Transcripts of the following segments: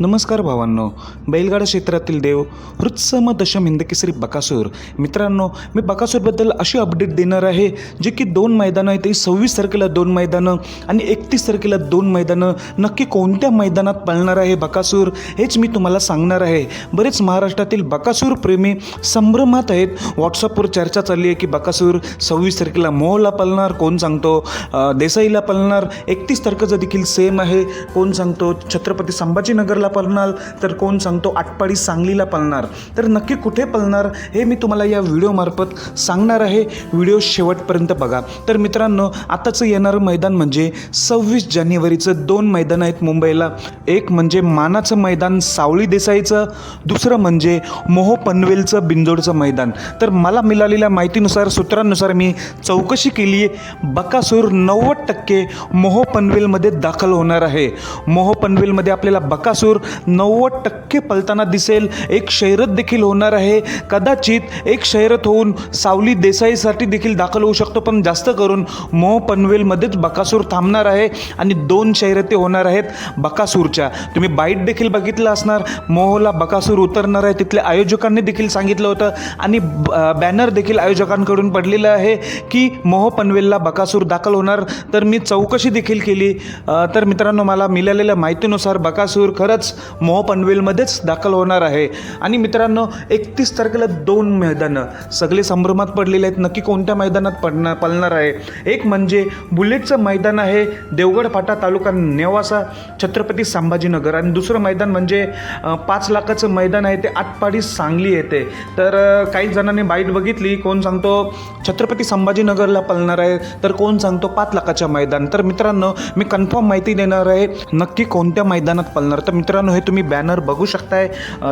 नमस्कार भावांनो. बैलगाडा क्षेत्रातील देव हृत्सम दशम हिंदकेसरी बकासूर. मित्रांनो मी बकासूरबद्दल अशी अपडेट देणार आहे जे की दोन मैदानं आहेत ते सव्वीस तारखेला दोन मैदानं आणि एकतीस तारखेला दोन मैदानं. नक्की कोणत्या मैदानात पळणार आहे बकासूर हेच मी तुम्हाला सांगणार आहे. बरेच महाराष्ट्रातील बकासूर प्रेमी संभ्रमात आहेत. व्हॉट्सअपवर चर्चा चालली आहे की बकासूर सव्वीस तारखेला मोहला पळणार कोण सांगतो? देसाईला पळणार एकतीस तारखेचं देखील सेम आहे कोण सांगतो? छत्रपती संभाजीनगरला पळणार तर कोण सांगतो आटपाडी सांगलीला पळणार तर नक्की कुठे पळणार हे मी तुम्हाला या व्हिडिओमार्फत सांगणार आहे. व्हिडिओ शेवटपर्यंत बघा. तर मित्रांनो आताचं येणारं मैदान म्हणजे सव्वीस जानेवारीचं दोन मैदान आहेत मुंबईला. एक म्हणजे मानाचं मैदान सावळी देसाईचं दुसरं म्हणजे मोहो पनवेलचं बिंजोडचं मैदान. तर मला मिळालेल्या माहितीनुसार सूत्रांनुसार मी चौकशी केली आहे. बकासूर नव्वद टक्के मोहो पनवेलमध्ये दाखल होणार आहे. मोहो पनवेलमध्ये आपल्याला बकासूर नव्वद टक्के पलताना दिसेल. एक शहरत देखील होणार आहे. कदाचित एक शहरत होऊन सावली देसाईसाठी देखील दाखल होऊ शकतो पण जास्त करून मोह पनवेलमध्येच बकासूर थांबणार आहे आणि दोन शर्यती होणार आहेत बकासूरच्या. तुम्ही बाईट देखील बघितलं असणार. मोहला बकासूर उतरणार आहे. तिथल्या आयोजकांनी देखील सांगितलं होतं. आणि बॅनर देखील आयोजकांकडून पडलेलं आहे की मोह पनवेलला बकासूर दाखल होणार. तर मी चौकशी देखील केली. तर मित्रांनो मला मिळालेल्या माहितीनुसार बकासूर खरंच मोह पनवेलमध्येच दाखल होणार आहे. आणि मित्रांनो एकतीस तारखेला दोन मैदानं सगळे संभ्रमात पडलेले आहेत. नक्की कोणत्या मैदानात पडणार पळणार आहे? एक म्हणजे बुलेटचं मैदान आहे देवगड फाटा तालुका नेवासा छत्रपती संभाजीनगर. आणि दुसरं मैदान म्हणजे पाच लाखाचं मैदान आहे ते आटपाडी सांगली येते तर काही जणांनी बाईट बघितली कोण सांगतो छत्रपती संभाजीनगरला पळणार आहे तर कोण सांगतो पाच लाखाच्या मैदान. तर मित्रांनो मी कन्फर्म माहिती देणार आहे नक्की कोणत्या मैदानात पळणार तर मित्रांनो मित्रांनो हे तुम्ही बॅनर बघू शकताय.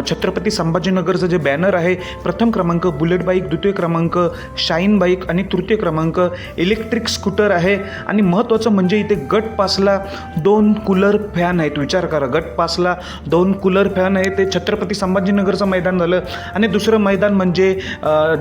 छत्रपती संभाजीनगरचं जे बॅनर आहे प्रथम क्रमांक बुलेट बाईक द्वितीय क्रमांक शाईन बाईक आणि तृतीय क्रमांक इलेक्ट्रिक स्कूटर आहे. आणि महत्त्वाचं म्हणजे इथे गट पासला दोन कूलर फॅन आहेत. विचार करा गट पासला दोन कूलर फॅन आहे ते छत्रपती संभाजीनगरचं मैदान झालं. आणि दुसरं मैदान म्हणजे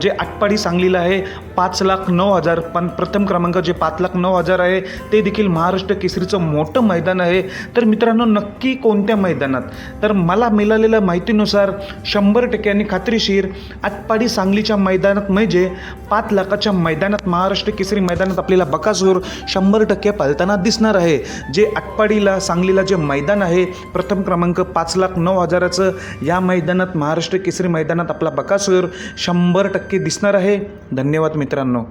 जे आटपाडी सांगलीला आहे पाच लाख नऊ हजार. पण प्रथम क्रमांक जे पाच लाख नऊ हजार आहे ते देखील महाराष्ट्र केसरीचं मोठं मैदान आहे. तर मित्रांनो नक्की कोणत्या मैदान मैदानात तर मला मिळालेल्या माहितीनुसार शंभर टक्क्यांनी खात्रीशीर आटपाडी सांगलीच्या मैदानात म्हणजे पाच लाखाच्या मैदानात महाराष्ट्र केसरी मैदानात आपल्याला बकासूर शंभर टक्के पालताना दिसणार आहे. जे आटपाडीला सांगलीला जे मैदान आहे प्रथम क्रमांक पाच लाख नऊ हजाराचं या मैदानात महाराष्ट्र केसरी मैदानात आपला बकासूर शंभर टक्के दिसणार आहे. धन्यवाद मित्रांनो.